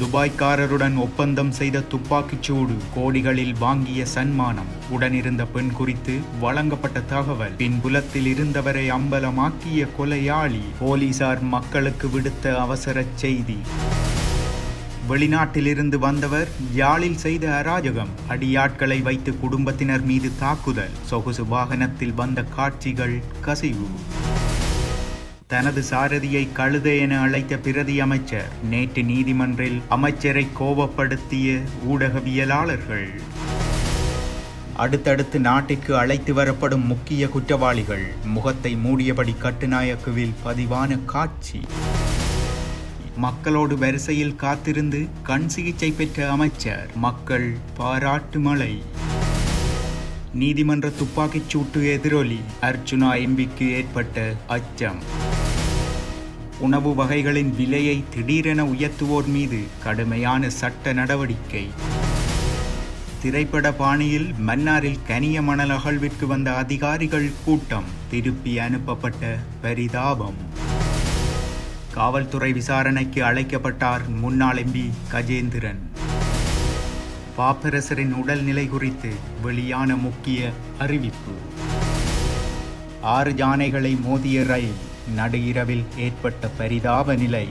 துபாய்க்காரருடன் ஒப்பந்தம் செய்த துப்பாக்கிச் சூடு கோடிகளில் வாங்கிய சன்மானம். உடனிருந்த பெண் குறித்து வழங்கப்பட்ட தகவல் பின்புலத்தில் இருந்தவரை அம்பலமாக்கிய கொலையாளி போலீசார் மக்களுக்கு விடுத்த அவசர செய்தி. வெளிநாட்டிலிருந்து வந்தவர் யாழில் செய்த அராஜகம் அடியாட்களை வைத்து குடும்பத்தினர் மீது தாக்குதல் சொகுசு வாகனத்தில் வந்த காட்சிகள் கசிவு. தனது சாரதியை கழுதை என அழைத்த பிரதி அமைச்சர் நேற்று நீதிமன்றில் அமைச்சரை கோபப்படுத்திய ஊடகவியலாளர்கள். அடுத்தடுத்து நாட்டிற்கு அழைத்து வரப்படும் முக்கிய குற்றவாளிகள் முகத்தை மூடியபடி கட்டுநாயக்குவில் பதிவான காட்சி. மக்களோடு வரிசையில் காத்திருந்து கண் சிகிச்சை பெற்ற அமைச்சர் மக்கள் பாராட்டு மழை. நீதிமன்ற துப்பாக்கிச் சூட்டு எதிரொலி அர்ச்சுனா எம்பிக்கு ஏற்பட்ட அச்சம். உணவு வகைகளின் விலையை திடீரென உயர்த்துவோர் மீது கடுமையான சட்ட நடவடிக்கை. திரைப்பட பாணியில் மன்னாரில் கனிய மணல் அகழ்விற்கு வந்த அதிகாரிகள் கூட்டம் திருப்பி அனுப்பப்பட்ட பரிதாபம். காவல்துறை விசாரணைக்கு அழைக்கப்பட்டார் முன்னாள் எம்பி கஜேந்திரன். பாப்பரசரின் உடல்நிலை குறித்து வெளியான முக்கிய அறிவிப்பு. ஆறு யானைகளை மோதிய ரயில் நடு இரவில் ஏற்பட்ட பரிதாப நிலை.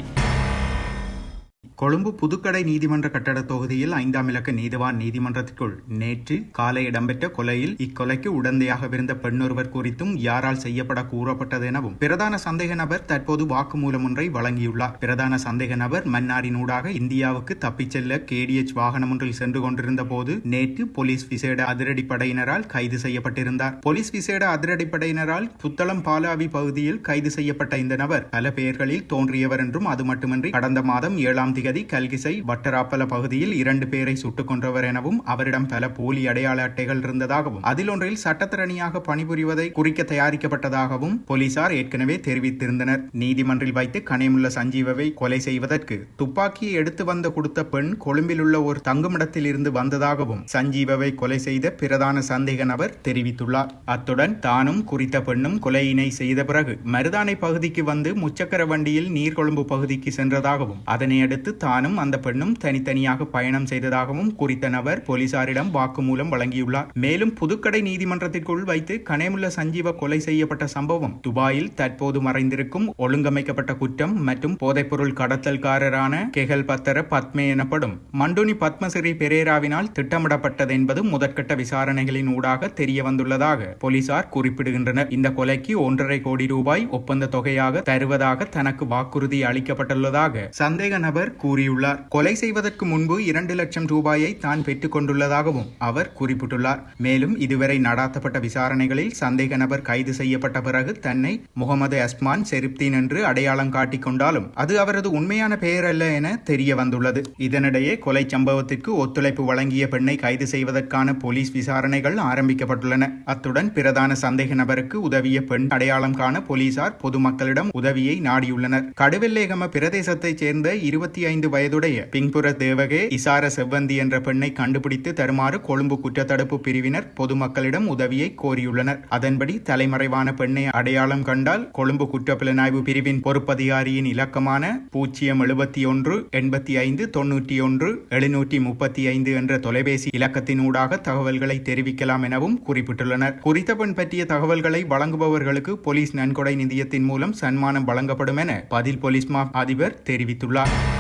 கொழும்பு புதுக்கடை நீதிமன்ற கட்டட தொகுதியில் ஐந்தாம் இலக்க நீதிவான் நீதிமன்றத்திற்குள் நேற்று காலை இடம்பெற்ற கொலையில் இக்கொலைக்கு உடந்தையாகவிருந்த பெண்ணொருவர் குறித்தும் யாரால் செய்யப்பட கூறப்பட்டது எனவும் பிரதான சந்தேக நபர் தற்போது வாக்குமூலம் ஒன்றை வழங்கியுள்ளார். பிரதான சந்தேக நபர் மன்னாரினூடாக இந்தியாவுக்கு தப்பிச் செல்ல கேடிஎச் வாகனம் ஒன்றில் சென்று கொண்டிருந்த போது நேற்று போலீஸ் விசேட அதிரடிப்படையினரால் கைது செய்யப்பட்டிருந்தார். போலீஸ் விசேட அதிரடிப்படையினரால் புத்தளம் பாலாவி பகுதியில் கைது செய்யப்பட்ட இந்த நபர் பல பெயர்களில் தோன்றியவர் என்றும் அது மட்டுமின்றி கடந்த மாதம் ஏழாம் திகதி கல்கிசை வட்டராப்பல பகுதியில் இரண்டு பேரை சுட்டுக் கொன்றவர் எனவும் அவரிடம் பல போலி அடையாள அட்டைகள் இருந்ததாகவும் அதில் ஒன்றில் சட்டத்திறனியாக பணிபுரிவதை குறிக்க தயாரிக்கப்பட்டதாகவும் போலீசார் ஏற்கனவே தெரிவித்திருந்தனர். நீதிமன்றில் வைத்து கனேமுள்ள சஞ்சீவவை கொலை செய்வதற்கு துப்பாக்கியை எடுத்து வந்து கொடுத்த பெண் கொழும்பில் உள்ள ஒரு தங்குமிடத்தில் இருந்து வந்ததாகவும் சஞ்சீவவை கொலை செய்த பிரதான சந்தேக நபர் தெரிவித்துள்ளார். அத்துடன் தானும் குறித்த பெண்ணும் கொலையினை செய்த பிறகு மருதானை பகுதிக்கு வந்து முச்சக்கர வண்டியில் நீர்கொழும்பு பகுதிக்கு சென்றதாகவும் அதனை அடுத்து தானும் அந்த பெண்ணும் தனித்தனியாக பயணம் செய்ததாகவும் குறித்த நபர் போலீசாரிடம் வாக்குமூலம் வழங்கியுள்ளார். மேலும் புதுக்கடை நீதிமன்றத்திற்குள் வைத்து கனேமுள்ள சஞ்சீவ கொலை செய்யப்பட்ட சம்பவம் துபாயில் தற்போது மறைந்திருக்கும் ஒழுங்கமைக்கப்பட்ட குற்றம் மற்றும் போதைப்பொருள் கடத்தல்காரரான கெகல் பத்தர பத்மே எனப்படும் மண்டுனி பத்மசிறி பெரேராவினால் திட்டமிடப்பட்டது என்பது முதற்கட்ட விசாரணைகளின் ஊடாக தெரிய வந்துள்ளதாக போலீசார் குறிப்பிடுகின்றனர். இந்த கொலைக்கு ஒன்றரை கோடி ரூபாய் ஒப்பந்த தொகையாக தருவதாக தனக்கு வாக்குறுதி அளிக்கப்பட்டுள்ளதாக சந்தேக நபர் கூறியுள்ளார். கொலை செய்வதற்கு முன்பு இரண்டு லட்சம் ரூபாயை தான் பெற்றுக் கொண்டுள்ளதாகவும் அவர் குறிப்பிட்டுள்ளார். மேலும் இதுவரை நடாத்தப்பட்ட விசாரணைகளில் சந்தேக நபர் கைது செய்யப்பட்ட பிறகு தன்னை முகமது அஸ்மான் செரிப்தீன் என்று அடையாளம் காட்டிக் கொண்டாலும் அது அவரது உண்மையான பெயர் அல்ல என தெரிய வந்துள்ளது. இதனிடையே கொலை சம்பவத்திற்கு ஒத்துழைப்பு வழங்கிய பெண்ணை கைது செய்வதற்கான போலீஸ் விசாரணைகள் ஆரம்பிக்கப்பட்டுள்ளன. அத்துடன் பிரதான சந்தேக நபருக்கு உதவிய பெண் அடையாளம் காண போலீசார் பொதுமக்களிடம் உதவியை நாடியுள்ளனர். கடுவெல்லேகம பிரதேசத்தைச் சேர்ந்த இருபத்தி ஐந்து வயதுடைய பின்புற தேவகே இசார செவ்வந்தி என்ற பெண்ணை கண்டுபிடித்து தருமாறு கொழும்பு குற்றத்தடுப்பு பிரிவினர் பொதுமக்களிடம் உதவியை கோரியுள்ளனர். அதன்படி தலைமறைவான பெண்ணை அடையாளம் கண்டால் கொழும்பு குற்றப்புலனாய்வு பிரிவின் பொறுப்பதிகாரியின் இலக்கமான பூஜ்ஜியம் எழுபத்தி ஒன்று எண்பத்தி ஐந்து தொன்னூற்றி ஒன்று எழுநூற்றி முப்பத்தி ஐந்து என்ற தொலைபேசி இலக்கத்தினூடாக தகவல்களை தெரிவிக்கலாம் எனவும் குறிப்பிட்டுள்ளனர். குறித்த பெண் பற்றிய தகவல்களை வழங்குபவர்களுக்கு போலீஸ் நன்கொடை நிதியத்தின் மூலம் சன்மானம் வழங்கப்படும் என பதில் போலீஸ் மா அதிபர் தெரிவித்துள்ளார்.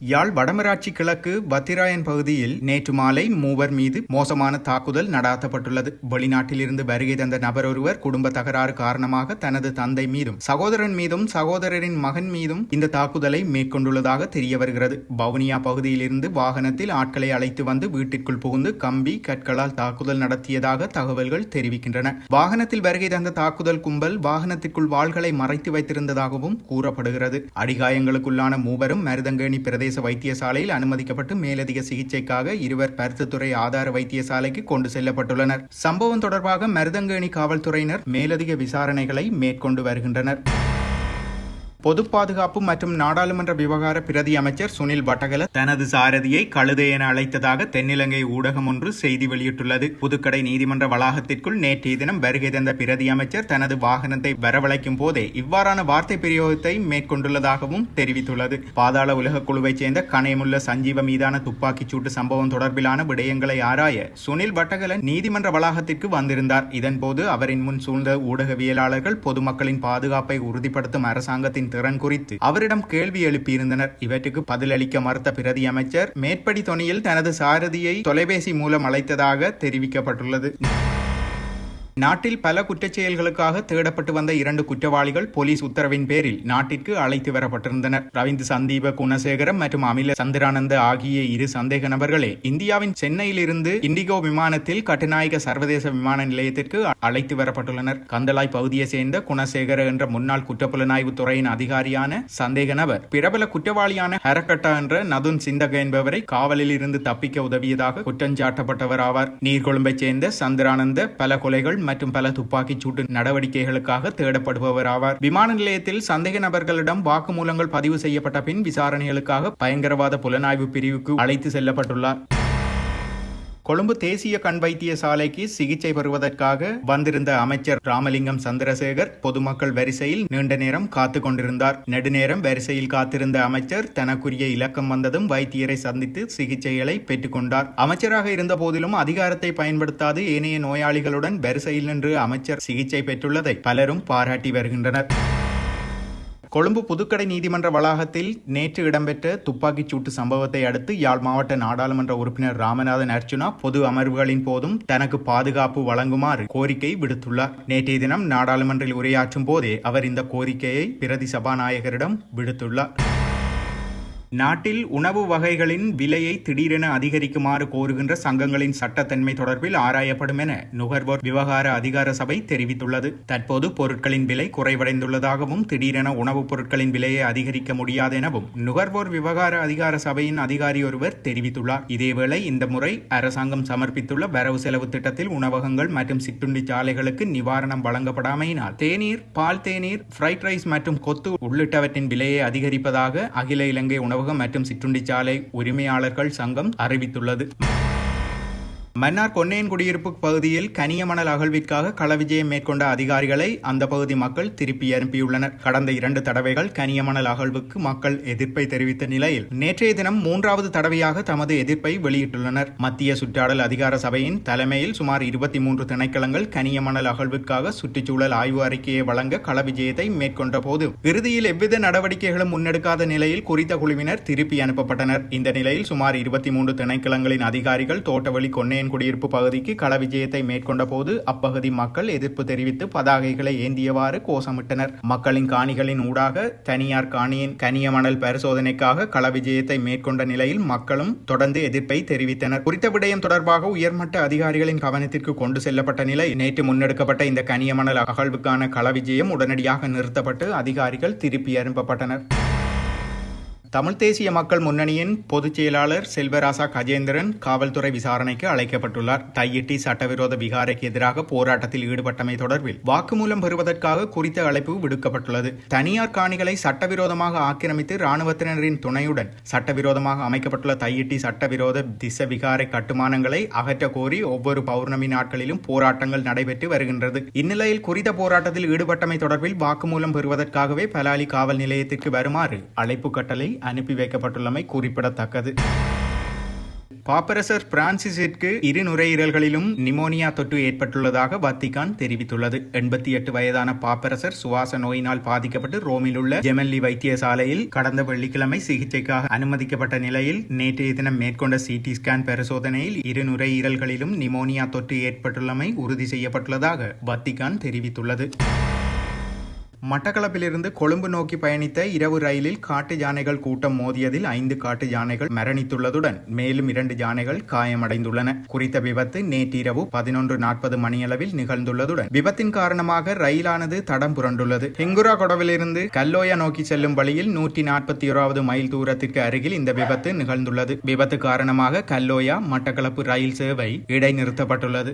யாழ் வடமராட்சி கிழக்கு பத்திராயன் பகுதியில் நேற்று மாலை மூவர் மீது மோசமான தாக்குதல் நடாத்தப்பட்டுள்ளது. வெளிநாட்டிலிருந்து வருகை தந்த நபர் ஒருவர் குடும்ப தகராறு காரணமாக தனது தந்தை மீதும் சகோதரன் மீதும் சகோதரரின் மகன் மீதும் இந்த தாக்குதலை மேற்கொண்டுள்ளதாக தெரிய வருகிறது. வவுனியா பகுதியிலிருந்து வாகனத்தில் ஆட்களை அழைத்து வந்து வீட்டிற்குள் புகுந்து கம்பி கற்களால் தாக்குதல் நடத்தியதாக தகவல்கள் தெரிவிக்கின்றன. வாகனத்தில் வருகை தந்த தாக்குதல் கும்பல் வாகனத்திற்குள் வாள்களை மறைத்து வைத்திருந்ததாகவும் கூறப்படுகிறது. அடிகாயங்களுக்குள்ளான மூவரும் மருதங்கேணி பிரதேச வைத்தியசாலையில் அனுமதிக்கப்பட்டு மேலதிக சிகிச்சைக்காக இருவர் பருத்துத்துறை ஆதார வைத்தியசாலைக்கு கொண்டு செல்லப்பட்டுள்ளனர். சம்பவம் தொடர்பாக மருதங்கேணி காவல்துறையினர் மேலதிக விசாரணைகளை மேற்கொண்டு வருகின்றனர். பொது பாதுகாப்பு மற்றும் நாடாளுமன்ற விவகார பிரதி அமைச்சர் சுனில் வட்டகல தனது சாரதியை கழுதை என அழைத்ததாக தென்னிலங்கை ஊடகம் ஒன்று செய்தி வெளியிட்டுள்ளது. புதுக்கடை நீதிமன்ற வளாகத்திற்குள் நேற்றைய தினம் வருகை தந்த பிரதி அமைச்சர் தனது வாகனத்தை வரவழைக்கும் போதே இவ்வாறான வார்த்தை பிரயோகத்தை மேற்கொண்டுள்ளதாகவும் தெரிவித்துள்ளது. பாதாள உலக குழுவைச் சேர்ந்த கணையமுள்ள சஞ்சீவ மீதான துப்பாக்கிச் சூட்டு சம்பவம் தொடர்பிலான விடயங்களை ஆராய சுனில் வட்டகல நீதிமன்ற வளாகத்திற்கு வந்திருந்தார். இதன்போது அவரின் முன் சூழ்ந்த ஊடகவியலாளர்கள் பொதுமக்களின் பாதுகாப்பை உறுதிப்படுத்தும் அரசாங்கத்தின் திறன் குறித்து. அவரிடம் கேள்வி எழுப்பியிருந்தனர். இவற்றுக்கு பதிலளிக்க மறுத்த பிரதி அமைச்சர் மேற்படி தொனியில் தனது சாரதியை தொலைபேசி மூலம் அழைத்ததாக தெரிவிக்கப்பட்டுள்ளது. நாட்டில் பல குற்றச் செயல்களுக்காக தேடப்பட்டு வந்த இரண்டு குற்றவாளிகள் போலீஸ் உத்தரவின் பேரில் நாட்டிற்கு அழைத்து வரப்பட்டிருந்தனர். ரவிந்த் சந்தீப குணசேகரம் மற்றும் அமில சந்திரானந்த ஆகிய இரு சந்தேக நபர்களே இந்தியாவின் சென்னையிலிருந்து இண்டிகோ விமானத்தில் கட்டுநாயக சர்வதேச விமான நிலையத்திற்கு அழைத்து வரப்பட்டுள்ளனர். கந்தலாய் பகுதியை சேர்ந்த குணசேகர என்ற முன்னாள் குற்றப்புலனாய்வு துறையின் அதிகாரியான சந்தேக நபர் பிரபல குற்றவாளியான ஹரக்கட்டா என்ற நதுன் சிந்தக என்பவரை காவலில் இருந்து தப்பிக்க உதவியதாக குற்றஞ்சாட்டப்பட்டவர் ஆவார். நீர்கொழும்பை சேர்ந்த சந்திரானந்த பல கொலைகள் மற்றும் பல துப்பாக்கிச் சூட்டு நடவடிக்கைகளுக்காக தேடப்படுபவர் ஆவார் விமான நிலையத்தில் சந்தேக நபர்களிடம் வாக்குமூலங்கள் பதிவு செய்யப்பட்ட பின் விசாரணைகளுக்காக பயங்கரவாத புலனாய்வு பிரிவுக்கு அழைத்து செல்லப்பட்டுள்ளார். கொழும்பு தேசிய கண் வைத்தியசாலைக்கு சிகிச்சை பெறுவதற்காக வந்திருந்த அமைச்சர் ராமலிங்கம் சந்திரசேகர் பொதுமக்கள் வரிசையில் நீண்ட நேரம் காத்து கொண்டிருந்தார். நெடுநேரம் வரிசையில் காத்திருந்த அமைச்சர் தனக்குரிய இலக்கம் வந்ததும் வைத்தியரை சந்தித்து சிகிச்சைகளை பெற்றுக்கொண்டார் அமைச்சராக இருந்த போதிலும் அதிகாரத்தை பயன்படுத்தாது ஏனைய நோயாளிகளுடன் வரிசையில் நின்று அமைச்சர் சிகிச்சை பெற்றுள்ளதை பலரும் பாராட்டி வருகின்றனர். கொழும்பு புதுக்கடை நீதிமன்ற வளாகத்தில் நேற்று இடம்பெற்ற துப்பாக்கிச் சூட்டு சம்பவத்தை அடுத்து யாழ் மாவட்ட நாடாளுமன்ற உறுப்பினர் ராமநாதன் அர்ச்சுனா பொது அமர்வுகளின் போதும் தனக்கு பாதுகாப்பு வழங்குமாறு கோரிக்கை விடுத்துள்ளார். நேற்றைய தினம் நாடாளுமன்றில் உரையாற்றும் போதே அவர் இந்த கோரிக்கையை பிரதி சபாநாயகரிடம் விடுத்துள்ளார். நாட்டில் உணவு வகைகளின் விலையை திடீரென அதிகரிக்குமாறு கோருகின்ற சங்கங்களின் சட்டத்தன்மை தொடர்பில் ஆராயப்படும் என நுகர்வோர் விவகார அதிகார சபை தெரிவித்துள்ளது. தற்போது பொருட்களின் விலை குறைவடைந்துள்ளதாகவும் திடீரென உணவுப் பொருட்களின் விலையை அதிகரிக்க முடியாது எனவும் நுகர்வோர் விவகார அதிகார சபையின் அதிகாரி ஒருவர் தெரிவித்துள்ளார். இதேவேளை இந்த முறை அரசாங்கம் சமர்ப்பித்துள்ள வரவு செலவு திட்டத்தில் உணவகங்கள் மற்றும் சிற்றுண்டி சாலைகளுக்கு நிவாரணம் வழங்கப்படாமையினால் தேநீர் பால் தேநீர் ஃப்ரைட் ரைஸ் மற்றும் கொத்து உள்ளிட்டவற்றின் விலையை அதிகரிப்பதாக அகில இலங்கை உணவு உணவகம் மற்றும் சிற்றுண்டிச்சாலை உரிமையாளர்கள் சங்கம் அறிவித்துள்ளது. மன்னார் கொன்னையன் குடியிருப்பு பகுதியில் கனியமணல் அகழ்விற்காக களவிஜயம் மேற்கொண்ட அதிகாரிகளை அந்த பகுதி மக்கள் திருப்பி அனுப்பியுள்ளனர். கடந்த இரண்டு தடவைகள் கனியமணல் அகழ்வுக்கு மக்கள் எதிர்ப்பை தெரிவித்த நிலையில் நேற்றைய தினம் மூன்றாவது தடவையாக தமது எதிர்ப்பை வெளியிட்டுள்ளனர். மத்திய சுற்றாடல் அதிகார சபையின் தலைமையில் சுமார் இருபத்தி மூன்று திணைக்களங்கள் கனியமணல் அகழ்வுக்காக சுற்றுச்சூழல் ஆய்வு அறிக்கையை வழங்க களவிஜயத்தை மேற்கொண்ட போது இறுதியில் எவ்வித நடவடிக்கைகளும் முன்னெடுக்காத நிலையில் குறித்த குழுவினர் திருப்பி அனுப்பப்பட்டனர். இந்த நிலையில் சுமார் இருபத்தி மூன்று திணைக்களங்களின் அதிகாரிகள் தோட்டவழி கொன்னையன் காணியின் குடியிருப்பு பகுதிக்கு கள விஜயத்தை மேற்கொண்ட போது அப்பகுதி மக்கள் எதிர்ப்பு தெரிவித்து பதாகைகளை ஏந்தியவாறு கோஷமிட்டனர். மக்களின் காணிகளின் ஊடாக தனியார் காணியின் கனிய மணல் பரிசோதனைக்காக கள விஜயத்தை மேற்கொண்ட நிலையில் மக்களும் தொடர்ந்து எதிர்ப்பை தெரிவித்தனர். குறித்த விடயம் தொடர்பாக உயர்மட்ட அதிகாரிகளின் கவனத்திற்கு கொண்டு செல்லப்பட்ட நிலை நேற்று முன்னெடுக்கப்பட்ட இந்த கனிய மணல் அகழ்வுக்கான கள விஜயம் உடனடியாக நிறுத்தப்பட்டு அதிகாரிகள் திருப்பி அனுப்பப்பட்டனர். தமிழ் தேசிய மக்கள் முன்னணியின் பொதுச் செயலாளர் செல்வராசா கஜேந்திரன் காவல்துறை விசாரணைக்கு அழைக்கப்பட்டுள்ளார். தையிட்டி சட்டவிரோத விகாரைக்கு எதிராக போராட்டத்தில் ஈடுபட்டமை தொடர்பில் வாக்குமூலம் பெறுவதற்காக குறித்த அழைப்பு விடுக்கப்பட்டுள்ளது. தனியார் காணிகளை சட்டவிரோதமாக ஆக்கிரமித்து ராணுவத்தினரின் துணையுடன் சட்டவிரோதமாக அமைக்கப்பட்டுள்ள தையிட்டி சட்டவிரோத திச விகாரை கட்டுமானங்களை அகற்ற கோரி ஒவ்வொரு பௌர்ணமி நாட்களிலும் போராட்டங்கள் நடைபெற்று வருகின்றது. இந்நிலையில் குறித்த போராட்டத்தில் ஈடுபட்டமை தொடர்பில் வாக்குமூலம் பெறுவதற்காகவே பலாலி காவல் நிலையத்திற்கு வருமாறு அழைப்பு கட்டளை அனுப்பி வைக்கப்பட்டுள்ளமை குறிப்பிடத்தக்கது. பாப்பரசர் பிரான்சிஸிற்கு இரு நுரையீரல்களிலும் நிமோனியா தொற்று ஏற்பட்டுள்ளதாக வத்திகான் தெரிவித்துள்ளது. எண்பத்தி எட்டு வயதான பாப்பரசர் சுவாச நோயினால் பாதிக்கப்பட்டு ரோமில் உள்ள ஜெமெல்லி வைத்தியசாலையில் கடந்த வெள்ளிக்கிழமை சிகிச்சைக்காக அனுமதிக்கப்பட்ட நிலையில் நேற்றைய தினம் மேற்கொண்ட சிடி ஸ்கேன் பரிசோதனையில் இரு நுரையீரல்களிலும் நிமோனியா தொற்று ஏற்பட்டுள்ளமை உறுதி செய்யப்பட்டுள்ளதாக வத்திகான் தெரிவித்துள்ளது. மட்டக்களப்பிலிருந்து கொழும்பு நோக்கி பயணித்த இரவு ரயிலில் காட்டு யானைகள் கூட்டம் மோதியதில் ஐந்து காட்டு யானைகள் மரணித்துள்ளதுடன் மேலும் இரண்டு யானைகள் காயமடைந்துள்ளன. குறித்த விபத்து நேற்றிரவு பதினொன்று நாற்பது மணியளவில் நிகழ்ந்துள்ளதுடன் விபத்தின் காரணமாக ரயிலானது தடம் புரண்டுள்ளது. ஹெங்குரா கொடவிலிருந்து கல்லோயா நோக்கி செல்லும் வழியில் நூற்றி நாற்பத்தி ஓராவது மைல் தூரத்திற்கு அருகில் இந்த விபத்து நிகழ்ந்துள்ளது. விபத்து காரணமாக கல்லோயா மட்டக்களப்பு ரயில் சேவை இடைநிறுத்தப்பட்டுள்ளது.